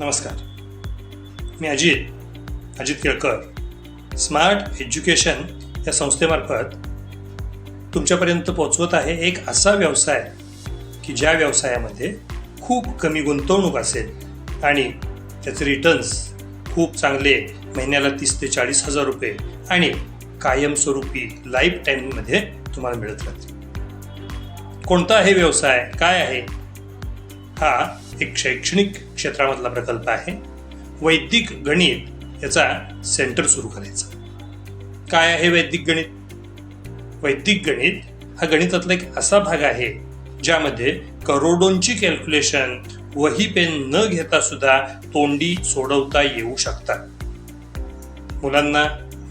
नमस्कार. मी Ajit Ajit Kelkar. Smart education या संस्थेमार्फत तुमच्यापर्यंत पोचवत आहे एक असा व्यवसाय की ज्या व्यवसायामध्ये खूप कमी गुंतवणूक असेल आणि त्याचे रिटर्न्स खूप चांगले महिन्याला तीस ते चाळीस हजार रुपये आणि कायमस्वरूपी लाईफ टाईममध्ये तुम्हाला मिळत राहतील. कोणता आहे व्यवसाय? काय आहे? हा एक शैक्षणिक क्षेत्रामधला प्रकल्प आहे. वैदिक गणित याचा सेंटर सुरू करायचा. काय आहे वैदिक गणित? वैदिक गणित हा गणितातला एक असा भाग आहे ज्यामध्ये करोडोंची कॅल्क्युलेशन वही पेन न घेता सुद्धा तोंडी सोडवता येऊ शकतात. मुलांना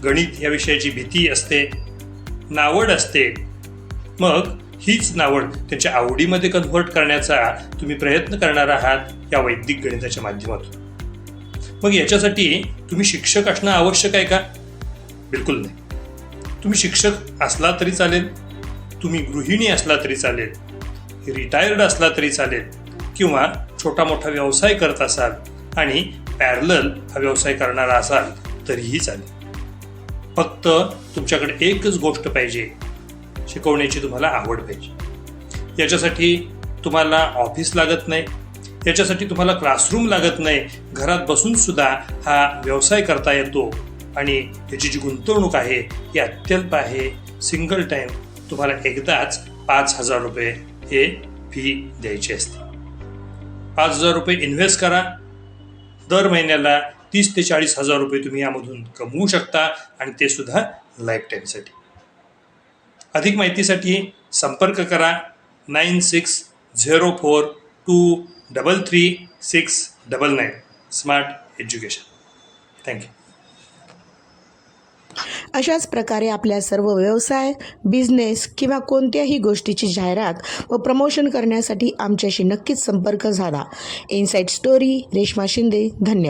गणित या विषयाची भीती असते नावड असते. मग हीच नावड त्यांच्या आवडीमध्ये कन्व्हर्ट करण्याचा तुम्ही प्रयत्न करणार आहात या वैदिक गणिताच्या माध्यमातून. मग याच्यासाठी तुम्ही शिक्षक असणं आवश्यक आहे का? बिलकुल नाही. तुम्ही शिक्षक असला तरी चालेल तुम्ही गृहिणी असला तरी चालेल रिटायर्ड असला तरी चालेल किंवा छोटा मोठा व्यवसाय करत असाल आणि पॅरलल हा व्यवसाय करणारा असाल तरीही चालेल. फक्त तुमच्याकडे एकच गोष्ट पाहिजे शिकवण्याची तुम्हाला आवड पाहिजे. याच्यासाठी तुम्हाला ऑफिस लागत नाही. याच्यासाठी तुम्हाला क्लासरूम लागत नाही. घरात बसून सुद्धा हा व्यवसाय करता येतो आणि याची जी गुंतवणूक आहे ती अत्यल्प आहे. सिंगल टाईम तुम्हाला एकदाच पाच हजार रुपये हे फी द्यायची असते. पाच हजार रुपये इन्व्हेस्ट करा. दर महिन्याला तीस ते चाळीस हजार रुपये तुम्ही यामधून कमवू शकता आणि ते सुद्धा लाईफ टाईमसाठी अधिक माहितीसाठी संपर्क करा nine six zero four two double three six double nine. Smart education thank you अशाच प्रकारे आपल्या सर्व व्यवसाय बिझनेस किंवा कोणत्याही गोष्टीची जाहिरात व प्रमोशन करण्यासाठी आमच्याशी नक्कीच संपर्क साधा. इनसाईट स्टोरी रेश्मा शिंदे धन्यवाद.